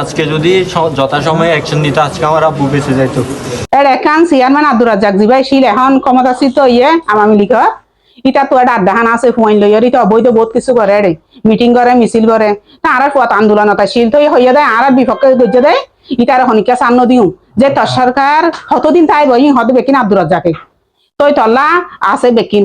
আজকে যদি যথাসময়ে অ্যাকশন নিতে, আজকে আমার আব্বু বেঁচে যাইতো এর একান চেয়ারম্যান আব্দুর রাজ্জাক জিবাই শিল এখন ক্ষমতাসিত ইয়ে আওয়ামী লীগর ইটা তো একটা আড্ডাখান আছে ফুয়াইন লইয়র ইটা অবৈধ বহুত কিছু করে রে মিটিং করে মিছিল করে তা আর পথ আন্দোলন এটা, শিল তো হইয়া দেয় আর বিপক্ষে গজ্জে দেয় ইটার হনিকা সান্ন দিও। যে তোর সরকার কতদিন তাই বই হতে বেকিন আব্দুর রাজ্জাকে তই তল্লা, আছে বেকিন।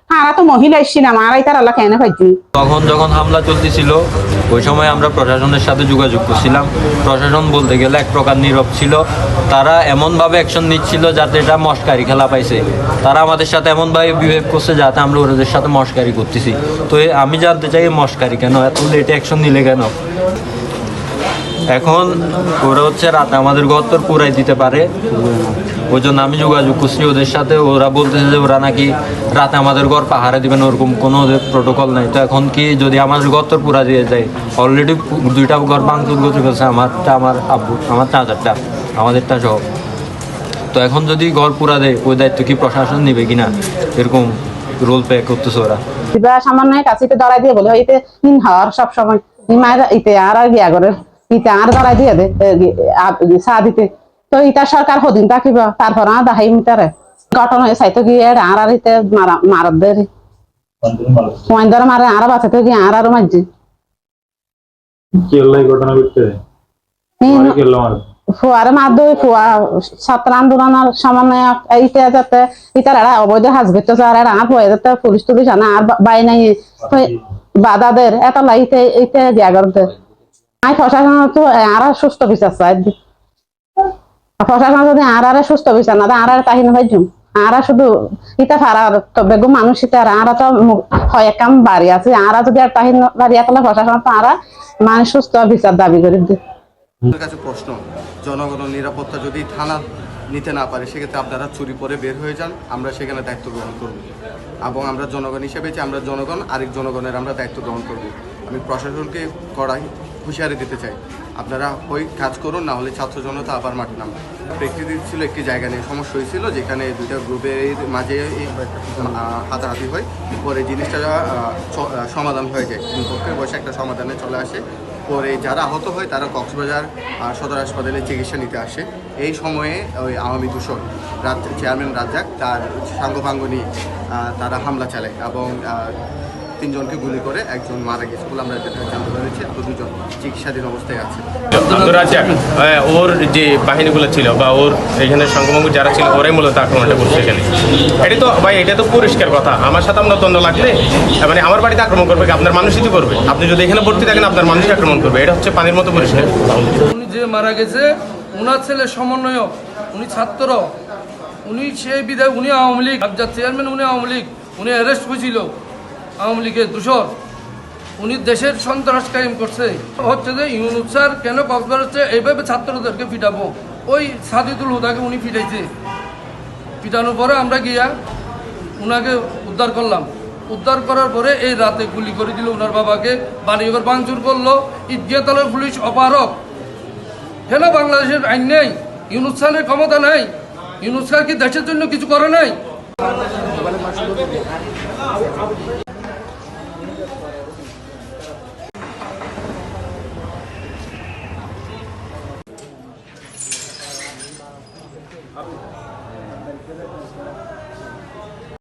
তারা তো মহিলা এসছি না, মারাই তার আল্লাহ কেন পাইছি তখন যখন হামলা চলতেছিল, ওই সময় আমরা প্রশাসনের সাথে যোগাযোগ করছিলাম। প্রশাসন বলতে গেলে এক প্রকার নীরব ছিল। তারা এমনভাবে অ্যাকশন নিচ্ছিল যাতে এটা মস্কারি খেলা পাইছে। তারা আমাদের সাথে এমনভাবে বিহেভ করছে যাতে আমরা ওদের সাথে মস্কারি করতেছি। তো আমি জানতে চাই মস্কারি কেন? এত লেটে অ্যাকশন নিলে কেন? এখন ওরা হচ্ছে রাতে আমাদের ঘর তোর পুরাই দিতে পারে। ওই জন্য আমি যোগাযোগ করছি ওদের সাথে। ওরা বলতেছে যে ওরা নাকি রাতে আমাদের ঘর পাহাড়ে দিবেন ওরকম কোনো ওদের প্রোটোকল নাই। তো এখন কি যদি আমাদের ঘর তোর পুরা দিয়ে যায় অলরেডি দুইটা ঘর ভাঙচুর করতে ফেলছে আমারটা, আমার আব্বু, আমার চাচারটা, আমাদেরটা সহ। তো এখন যদি ঘর পুরা দেয়, ওই দায়িত্ব কি প্রশাসন নিবে কিনা? এরকম রোল প্লে করতেছে ওরা। সামান্য কাছিতে ধরাই দিয়ে বলে ইতে হিন সব সময় মায়ের ইতে আর আর গিয়া করে ইতে আর ধরাই দিয়ে দে চা দিতে। তো ইটা সরকার হদিন থাকিব তারপর আর দেখাই মিটারে। ঘটনা চাইতো কি এর আর আর ইতে মারা মারত দে ধরে মারে আর বাঁচাতে গিয়ে আর আর মারছে। কেল্লাই ঘটনা করতে হিন কেল্লা মার ফুয়ারে মার দুই ফুয়া ছাত্র আন্দোলনের সমন্বয় এইটা যাতে এরা অবৈধ এরা যাতে পুলিশ টুলিশ আনা আর বাই নাই তো বাধাদের এত লাইতে এইটা গিয়া করতে পারে, সেক্ষেত্রে আপনারা চুরি পরে বের হয়ে যান, আমরা সেখানে দায়িত্ব গ্রহণ করব। এবং আমরা জনগণ হিসেবে যে আমরা জনগণ, আরেক জনগণের আমরা দায়িত্ব গ্রহণ করব। আমি প্রশাসনকে কড়াই হুঁশিয়ারি দিতে চাই। আপনারা ওই কাজ করুন, না হলে ছাত্র জনতা আবার মাঠে নামবে। প্রেক্ষিত ছিল একটি জায়গা নিয়ে সমস্যা হয়েছিল, যেখানে দুইটা গ্রুপের মাঝে হাতাহাতি হয়। পরে জিনিসটা সমাধান হয়ে যায় দুই পক্ষের। বসে একটা সমাধানে চলে আসে। পরে যারা আহত হয়, তারা কক্সবাজার সদর হাসপাতালে চিকিৎসা নিতে আসে। এই সময়ে ওই আওয়ামী দূষণ চেয়ারম্যান রাজ্জাক, তার সাঙ্গপাঙ্গ নিয়ে তারা হামলা চালায় এবং তিনজনকে গুলি করে একজন মারা গেছে বলে আমরা যেটা জানতে পেরেছি আরও দুজন চিকিৎসাধীন অবস্থায় আছে। হ্যাঁ, ওর যে বাহিনীগুলো ছিল বা ওর এখানে সংগমঙ্গ যারা ছিল ওরাই মূলত আক্রমণটা করছে এখানে। এটা তো ভাই এটা তো পরিষ্কার কথা। আমার সাথে আপনার দ্বন্দ্ব লাগলে মানে আমার বাড়িতে আক্রমণ করবে কি? আপনার মানুষই তো করবে। আপনি যদি এখানে ভর্তি থাকেন আপনার মানুষই আক্রমণ করবে। এটা হচ্ছে পানির মতো পরিষ্কার। উনি যে মারা গেছে ওনার ছেলে সমন্বয়ক উনি ছাত্র। উনি সেই বিধায় উনি আওয়ামী লীগ। চেয়ারম্যান উনি আওয়ামী লীগ। উনি অ্যারেস্ট হয়েছিল আওয়ামী লীগের দূষর। উনি দেশের সন্ত্রাস কায়েম করছে। হচ্ছে যে ইউনুস স্যার কেন কক্সবাজার হচ্ছে এইভাবে ছাত্রদেরকে পিটাবো। ওই সাদিদুল হুদাকে উনি পিটাইছে। পিটানোর পরে আমরা গিয়া উনাকে উদ্ধার করলাম। উদ্ধার করার পরে এই রাতে গুলি করে দিল ওনার বাবাকে। বাড়িঘর ভাঙচুর করল। ঈদগিয়াতলের পুলিশ অপারক কেন বাংলাদেশের আইন নেই? ইউনুস খানের ক্ষমতা নাই। ইউনুস খান কি দেশের জন্য কিছু করে নাই?